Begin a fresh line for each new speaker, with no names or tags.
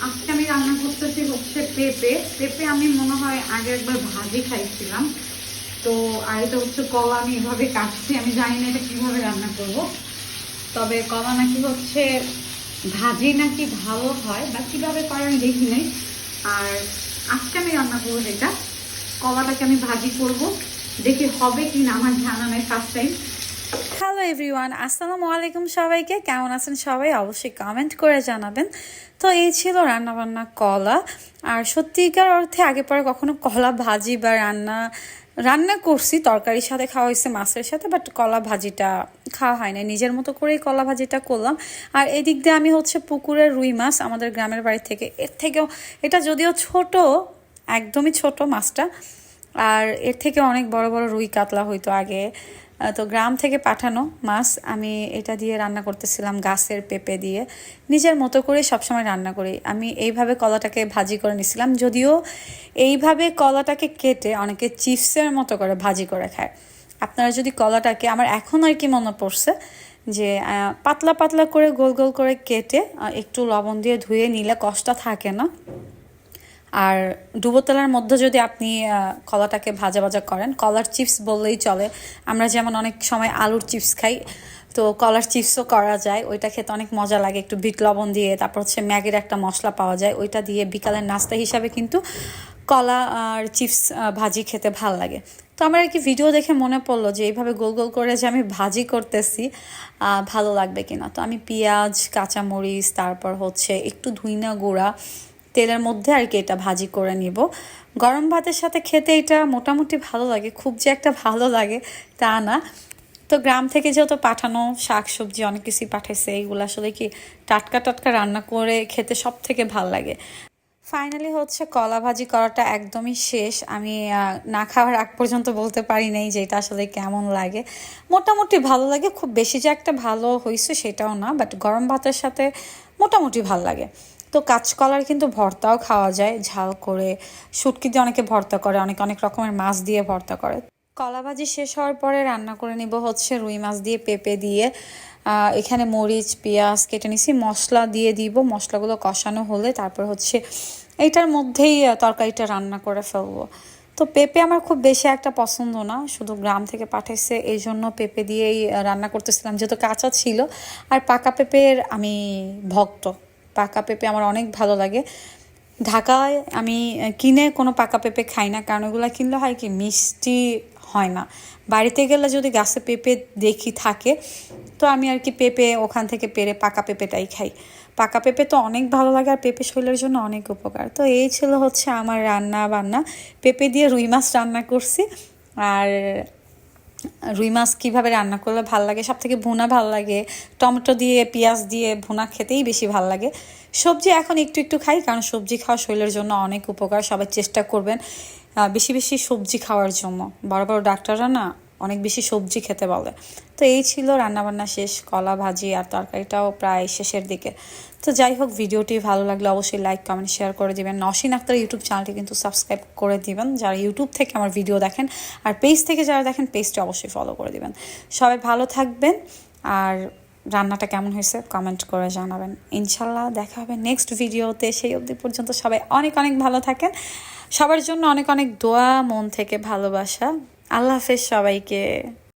আজকে আমি রান্না করতেছি হচ্ছে পেঁপে। পেঁপে আমি মনে হয় আগে একবার ভাজি খাইছিলাম। তো আর এটা হচ্ছে কলা, আমি এভাবে কাটছি, আমি জানি না এটা কীভাবে রান্না করব। তবে কলা নাকি হচ্ছে ভাজি নাকি ভালো হয়, বা কীভাবে করে আমি দেখি নাই। আর আজকে আমি রান্না করব যেটা। কলাটাকে আমি ভাজি করব, দেখি হবে কি না আমার জানা নাই ফার্স্ট টাইম
হ্যালো এভরিওয়ান আসসালামু আলাইকুম সবাইকে। কেমন আছেন সবাই? অবশ্যই কমেন্ট করে জানাবেন। তো এই ছিল রান্নাবান্না কলা। আর সত্যিকার অর্থে আগে পরে কখনো কলা ভাজি বা রান্না রান্না করছি। তরকারির সাথে খাওয়া হয়েছে মাছের সাথে বাট কলা ভাজিটা খাওয়া হয় না নিজের মতো করেই কলা ভাজিটা করলাম। আর এদিক দিয়ে আমি হচ্ছে পুকুরের রুই মাছ আমাদের গ্রামের বাড়ি থেকে, এর থেকেও, এটা যদিও ছোট, একদমই ছোট মাছটা। আর এর থেকে অনেক বড় বড় রুই কাতলা হইতো আগে। তো গ্রাম থেকে পাঠানো মাছ আমি এটা দিয়ে রান্না করতেছিলাম গাছের পেঁপে দিয়ে। নিজের মতো করে সবসময় রান্না করি। আমি এইভাবে কলাটাকে ভাজি করে নিছিলাম। যদিও এইভাবে কলাটাকে কেটে অনেকে চিপসের মতো করে ভাজি করে খায়। আপনারা যদি কলাটাকে, আমার এখন আর কি মনে পড়ছে যে পাতলা পাতলা করে গোল গোল করে কেটে একটু লবণ দিয়ে ধুয়ে নিলে কষ্ট থাকে না। আর ডুবোতলার মধ্যে যদি আপনি কলাটাকে ভাজা ভাজা করেন, কলার চিপস বললেই চলে। আমরা যেমন অনেক সময় আলুর চিপস খাই, তো কলার চিপসও করা যায়। ওইটা খেতে অনেক মজা লাগে, একটু বিট লবণ দিয়ে। তারপর হচ্ছে ম্যাগির একটা মশলা পাওয়া যায়, ওইটা দিয়ে বিকালের নাস্তা হিসাবে কিন্তু কলা আর চিপস ভাজি খেতে ভালো লাগে। তো আমার আর কি ভিডিও দেখে মনে পড়ল যে এইভাবে গোল গোল করে যে আমি ভাজি করতেছি ভালো লাগবে কিনা। তো আমি পেঁয়াজ, কাঁচামরিচ, তারপর হচ্ছে একটু ধুইনা গুঁড়া তেলের মধ্যে আর কি এটা ভাজি করে নিব। গরম ভাতের সাথে খেতে এটা মোটামুটি ভালো লাগে, খুব যে একটা ভালো লাগে তা না। তো গ্রাম থেকে যেহেতু পাঠানো শাক সবজি অনেক কিছুই পাঠাইছে, এইগুলো আসলে কি টাটকা টাটকা রান্না করে খেতে সব থেকে ভালো লাগে। ফাইনালি হচ্ছে কলা ভাজি করাটা একদমই শেষ। আমি না খাওয়ার আগ পর্যন্ত বলতে পারি নাই যে এটা আসলে কেমন লাগে। মোটামুটি ভালো লাগে, খুব বেশি যে একটা ভালো হয়েছে সেটাও না, বাট গরম ভাতের সাথে মোটামুটি ভালো লাগে। তো কাঁচকলার কিন্তু ভর্তাও খাওয়া যায়, ঝাল করে। শুটকি দিয়ে অনেকে ভর্তা করে, অনেক অনেক রকমের মাছ দিয়ে ভর্তা করে। কলা ভাজি শেষ হওয়ার পরে রান্না করে নিব হচ্ছে রুই মাছ দিয়ে পেঁপে দিয়ে। এখানে মরিচ, পেঁয়াজ কেটে নিছি, মশলা দিয়ে দিব। মশলাগুলো কষানো হলে তারপর হচ্ছে এইটার মধ্যেই তরকারিটা রান্না করে ফেলব। তো পেঁপে আমার খুব বেশি একটা পছন্দ না, শুধু গ্রাম থেকে পাঠাইছে এই জন্য পেঁপে দিয়েই রান্না করতেছিলাম, যেহেতু কাঁচা ছিল। আর পাকা পেঁপের আমি ভক্ত। পাকা পেঁপে আমার অনেক ভালো লাগে। ঢাকায় আমি কিনে কোনো পাকা পেঁপে খাই না, কারণ ওগুলো কিনলে হয় কি, মিষ্টি হয় না। বাড়িতে গেলে যদি গাছে পেঁপে দেখি থাকে, তো আমি আর কি পেঁপে ওখান থেকে পেরে পাকা পেঁপেটাই খাই। পাকা পেঁপে তো অনেক ভালো লাগে, আর পেঁপে শরীরের জন্য অনেক উপকার। তো এই ছিল হচ্ছে আমার রান্না বান্না। পেঁপে দিয়ে রুই মাছ রান্না করছি, আর রুই মাছ কীভাবে রান্না করলে ভালো লাগে? সব থেকে ভুনা ভালো লাগে। টমেটো দিয়ে, পেঁয়াজ দিয়ে ভুনা খেতেই বেশি ভালো লাগে। সবজি এখন একটু একটু খাই, কারণ সবজি খাওয়া শরীরের জন্য অনেক উপকার, সবাই চেষ্টা করবেন বেশি বেশি সবজি খাওয়ার জন্য। বড় বড় ডাক্তাররা না অনেক বেশি সবজি খেতে বলে। তো এই ছিল রান্নাবান্না শেষ, কলা ভাজি আর তরকারিটাও প্রায় শেষের দিকে। তো যাই হোক, ভিডিওটি ভালো লাগলে অবশ্যই লাইক কমেন্ট শেয়ার করে দিবেন। নসীন আক্তার ইউটিউব চ্যানেলটি কিন্তু সাবস্ক্রাইব করে দিবেন। যারা ইউটিউব থেকে আমার ভিডিও দেখেন আর পেজ থেকে যারা দেখেন পেজটি অবশ্যই ফলো করে দিবেন। সবাই ভালো থাকবেন আর রান্নাটা কেমন হয়েছে কমেন্ট করে জানাবেন। ইনশাল্লাহ দেখা হবে নেক্সট ভিডিওতে সেই অবধি পর্যন্ত সবাই অনেক অনেক ভালো থাকেন। সবার জন্য অনেক অনেক দোয়া, মন থেকে ভালোবাসা। আল্লাহ হাফেজ সবাইকে।